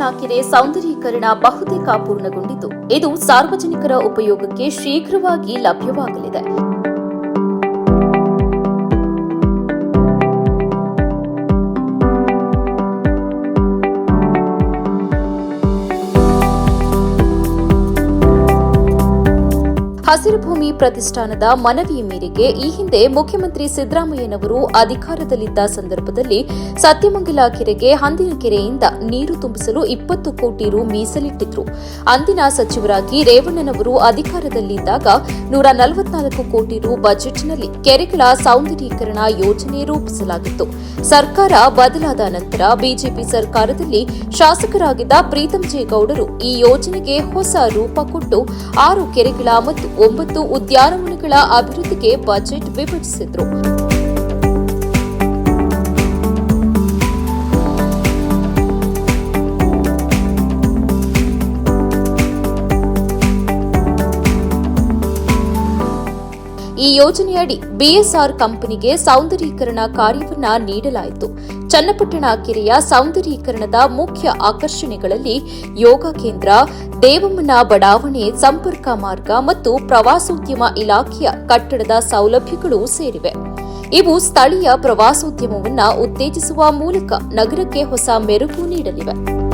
ಚನ್ನಪಟ್ಟಣ ಕೆರೆ ಬಹುತೇಕ ಪೂರ್ಣಗೊಂಡಿದ್ದು ಇದು ಸಾರ್ವಜನಿಕರ ಉಪಯೋಗಕ್ಕೆ ಶೀಘ್ರವಾಗಿ ಲಭ್ಯವಾಗಲಿದೆ. ಹಸಿರು ಭೂಮಿ ಪ್ರತಿಷ್ಠಾನದ ಮನವಿಯ ಮೇರೆಗೆ ಈ ಹಿಂದೆ ಮುಖ್ಯಮಂತ್ರಿ ಸಿದ್ದರಾಮಯ್ಯನವರು ಅಧಿಕಾರದಲ್ಲಿದ್ದ ಸಂದರ್ಭದಲ್ಲಿ ಸತ್ಯಮಂಗಲ ಕೆರೆಗೆ ಹಂದಿನ ಕೆರೆಯಿಂದ ನೀರು ತುಂಬಿಸಲು ಇಪ್ಪತ್ತು ಕೋಟಿ ರು ಮೀಸಲಿಟ್ಟಿದ್ರು. ಅಂದಿನ ಸಚಿವರಾಗಿ ರೇವಣ್ಣನವರು ಅಧಿಕಾರದಲ್ಲಿದ್ದಾಗ ನೂರ ನಲವತ್ನಾಲ್ಕು ಕೋಟಿ ರು ಬಜೆಟ್ನಲ್ಲಿ ಕೆರೆಗಳ ಸೌಂದರ್ಯೀಕರಣ ಯೋಜನೆ ರೂಪಿಸಲಾಗಿತ್ತು. ಸರ್ಕಾರ ಬದಲಾದ ನಂತರ ಬಿಜೆಪಿ ಸರ್ಕಾರದಲ್ಲಿ ಶಾಸಕರಾಗಿದ್ದ ಪ್ರೀತಂ ಜೇಗೌಡರು ಈ ಯೋಜನೆಗೆ ಹೊಸ ರೂಪ ಕೊಟ್ಟು ಆರು ಕೆರೆಗಳ ಮತ್ತು ಒಂಬತ್ತು ಉದ್ಯಾನವನಗಳ ಅಭಿವೃದ್ಧಿಗೆ ಬಜೆಟ್ ವಿಭಜಿಸಿದ್ರು. ಈ ಯೋಜನೆಯಡಿ ಬಿಎಸ್ಆರ್ ಕಂಪನಿಗೆ ಸೌಂದರೀಕರಣ ಕಾರ್ಯವನ್ನ ನೀಡಲಾಯಿತು. ಚನ್ನಪಟ್ಟಣ ಕೆರೆಯ ಸೌಂದರೀಕರಣದ ಮುಖ್ಯ ಆಕರ್ಷಣೆಗಳಲ್ಲಿ ಯೋಗ ಕೇಂದ್ರ, ದೇವಮ್ಮನ ಬಡಾವಣೆ, ಸಂಪರ್ಕ ಮಾರ್ಗ ಮತ್ತು ಪ್ರವಾಸೋದ್ಯಮ ಇಲಾಖೆಯ ಕಟ್ಟಡದ ಸೌಲಭ್ಯಗಳು ಸೇರಿವೆ. ಇವು ಸ್ಥಳೀಯ ಪ್ರವಾಸೋದ್ಯಮವನ್ನು ಉತ್ತೇಜಿಸುವ ಮೂಲಕ ನಗರಕ್ಕೆ ಹೊಸ ಮೆರುಗು ನೀಡಲಿವೆ.